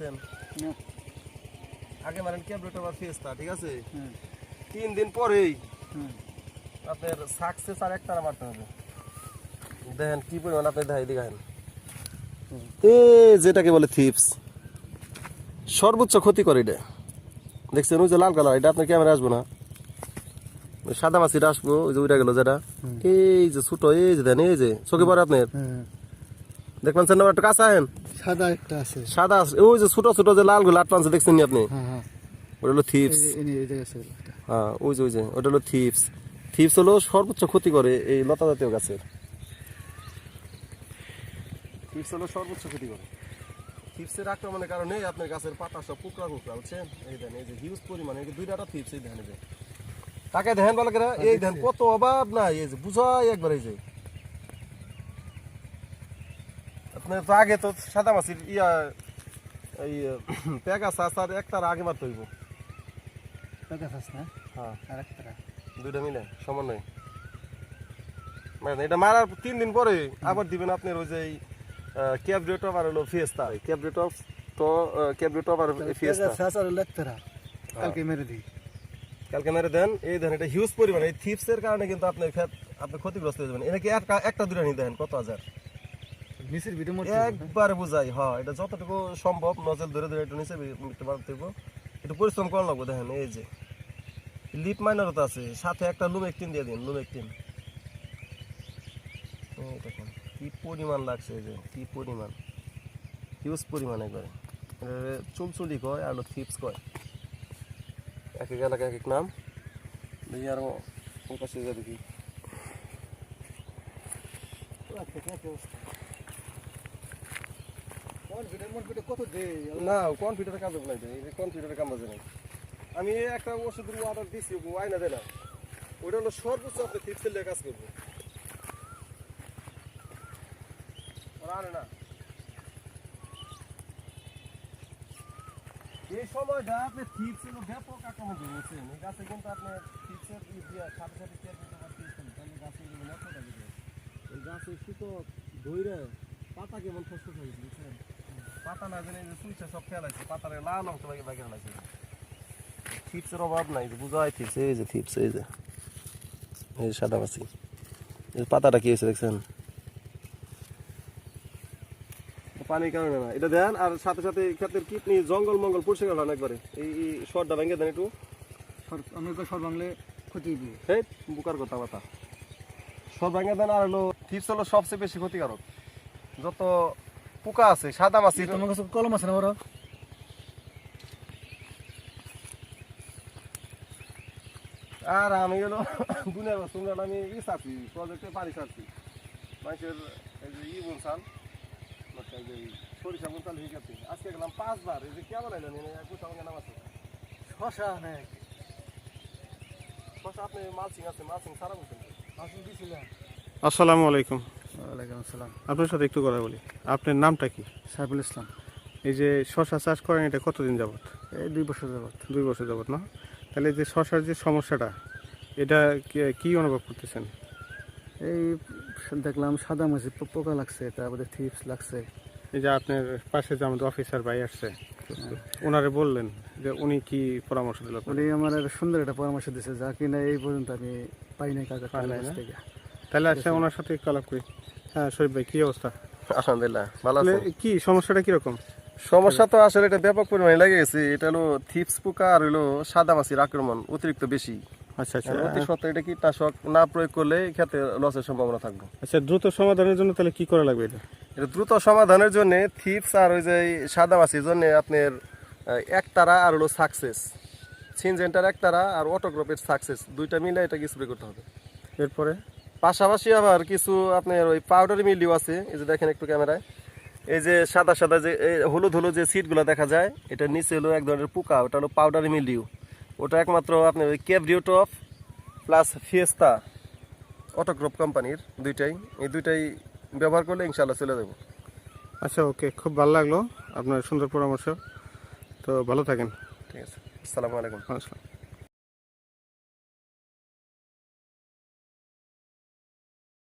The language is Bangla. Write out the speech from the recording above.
মারছেন আগে মারেন ক্যাবরেটর বা ফেস্তা ঠিক আছে? হ্যাঁ। তিন দিন পরেই হ্যাঁ। আপনার সাকসেস আর একটারা মারতে হবে। দেখেন কি পরিমাণ আপনি দেখাই দেখান। এ যেটাকে বলে থিপস সর্বোচ্চ ক্ষতি করে এটা। দেখছেন ওই যে লাল কালার এটা আপনার ক্যামেরা আসব না। সাদা মাছিটা আসব ওই যে উইটা গেল যেটা। এই যে ছোট এই যে দেন এই যে চোখে পড়ে আপনার। হ্যাঁ। দেখবেন স্যার একটু কাছে আহেন সাদা একটা আছে। সাদা আছে, ওই যে ছোট ছোট যে লালগুলো দেখছেন আপনি? হ্যাঁ হ্যাঁ। ওটা হলো থিপস। হ্যাঁ ওই যে ওই যে ওটা হলো থিপস থিপস হলো সর্বোচ্চ ক্ষতি করে এই লতা জাতীয় গাছের। থিপস হলো সর্বোচ্চ ক্ষতি করে। থিপসের আক্রমণের কারণে আপনার গাছের পাতা সব কুকড়া কুকড়া বুঝছেন? এই দেন এই যে হিউজ পরিমাণে এই দুইটা থিপস এই ধান এই যে। তাকে দেখেন বলে এই ধান কত অভাব নাই এই যে বুঝাই একবার এই যে। আপনার তো আগে তো সাদা মাছির ইয়া এই পেগাছাস আর একটার আগে মারতে হইব। পেগাসাস না? হ্যাঁ। আর দুইটা মিলে সমন্বয়। মানে এটা মারার তিন দিন পরে আবার দিবেন আপনার ওই যে ক্যাব রেট আর হলো ফিয়েস্তা ক্যাব রেট তো ক্যাব রেট আর ফিয়েস্তা পেগাসাস আর লেকটারা কালকে মেরে দিই। কালকে মেরে দেন। এই দেন এটা হিউজ পরিমাণ। এই থিপসের কারণে কিন্তু আপনি ক্ষেত আপনি ক্ষতিগ্রস্ত হয়ে যাবেন। এটা কি একটা একটা দুটা নিয়ে দেন? কত হাজার? নিচের ভিডিও মধ্যে একবার বুঝাই হ্যাঁ এটা যতটুকু সম্ভব নজল ধরে ধরে একটু নিচে মিটতে পারতে হইব একটু পরিশ্রম করা লাগবো, দেখেন, এই যে। লিপ মাইনারও তো আছে, সাথে একটা লুম একটিন দিয়ে দিন লুম একটিন এই দেখেন, কি পরিমাণ লাগছে এই যে, কি পরিমাণ। হিউজ পরিমাণ একবারে। চুলচুলি কয় আর থিপস কয়? এক এক এলাকা এক এক নাম। দেখি আর ওপাশে যা দেখি কত দে না কনফিডারের কাজ নাই এই কাম বাজে নাই আমি একটা ওষুধের অর্ডার দিছি, ও আইনা দেয় না। ওইটা হলো সর্বোচ্চ আপনি ফিক্সেল কাজ করব। ওরা আনে না। এই সময়টা আপনি ফিক্স হলো ব্যাপক আক্রমণ করছেন। এই গাছে কিন্তু আপনার ফিক্সের সাথে সাথে কেয়ার করতে তাহলে গাছে নষ্ট এই গাছের সুতো ধইরে, পাতা কেমন ফসফস হয়ে গেছে বুঝছেন? পাতা না জানি যে সুইচে সব ফেলাইছে পাতারে লাল অংশ লাগে বাকি ফেলাইছে। থিপসের অভাব নাই যে বুঝাই থিপস এই যে থিপস এই যে এই যে সাদা মাছি পাতাটা কি হয়েছে দেখছেন? পানির কারণে না। এটা দেন আর সাথে সাথে ক্ষেতের কিডনি জঙ্গল মঙ্গল পরিষ্কার হন একবারে। এই শর্টটা ভেঙে দেন একটু। আমি সর বাংলে ক্ষতি দিই হেই বুকার কথা কথা সব ভেঙে দেন আর হলো থিপস হলো সবচেয়ে বেশি ক্ষতিকারক। যত পোকা আছে সাদা মাছি। তোমার কাছে কলম আছে না বড়? আর আমি হলো দুনিয়ার তোমরা আমি ই চাচ্ছি প্রজেক্টে পানি চাচ্ছি মানুষের এই যে ই বলছাল সরিষা বলছাল হয়ে গেছে আজকে গেলাম পাঁচবার এই যে কে বানাইলেন একুশ আমাকে নাম আছে। শশা অনেক বস আপনি মালসিং আছে মালসিং সারা বলছেন। আসুন দিছিলাম আসসালামু আলাইকুম। ওয়ালাইকুম আসসালাম। আপনার সাথে একটু কথা বলি। আপনার নামটা কি? সাইফুল ইসলাম। এই যে শশা চাষ করেন এটা কতদিন যাবত এই দুই বছর যাবত দুই বছর যাবত না? তাহলে যে শশার যে সমস্যাটা এটা কি- অনুভব করতেছেন? এই দেখলাম সাদা মাছি পোকা লাগছে তারপরে থিপস লাগছে। এই যে আপনার পাশে যে আমাদের অফিসার ভাই আসছে ওনারে বললেন যে উনি কি পরামর্শ দিল উনি আমার সুন্দর একটা পরামর্শ দিয়েছে যা কিনা এই পর্যন্ত আমি পাই নাই কাকা পাই নাই তাহলে আচ্ছা ওনার সাথে একটু আলাপ করি। হ্যাঁ শরীফ ভাই কি অবস্থা? আলহামদুলিল্লাহ ভালো আছে। কি সমস্যাটা কীরকম? সমস্যা তো আসলে এটা ব্যাপক পরিমাণে লেগে গেছে। এটা হলো থিপস পোকা আর হলো সাদা মাছির আক্রমণ অতিরিক্ত বেশি। আচ্ছা আচ্ছা। অতি সত্ত্বেও এটা কীটনাশক না প্রয়োগ করলে খেতে লসের সম্ভাবনা থাকবে। আচ্ছা দ্রুত সমাধানের জন্য তাহলে কি করা লাগবে এটা? এটা দ্রুত সমাধানের জন্য থিপস আর ওই যে সাদা মাছির জন্য আপনার একতারা আর হলো সাকসেস। সিনজেন্টার একতারা আর অটোগ্রপের সাকসেস দুইটা মিলে এটাকে স্প্রে করতে হবে। এরপরে? পাশাপাশি আবার কিছু আপনার ওই পাউডার মিলিও আছে এই যে দেখেন একটু ক্যামেরায়। এই যে সাদা সাদা যে হলুদ হলুদ যে সিটগুলো দেখা যায় এটা নিচে হলো এক ধরনের পোকা ওটা হলো পাউডার মিলিউ ওটা একমাত্র আপনার ওই ক্যাবরিওটপ প্লাস ফিয়েস্তা অটোক্রপ কোম্পানির দুইটাই। এই দুইটাই ব্যবহার করলে ইনশাল্লাহ চলে যাব। আচ্ছা ওকে খুব ভালো লাগল আপনার সুন্দর পরামর্শ। তো ভালো থাকেন। ঠিক আছে আসসালামু আলাইকুম। আসসালাম।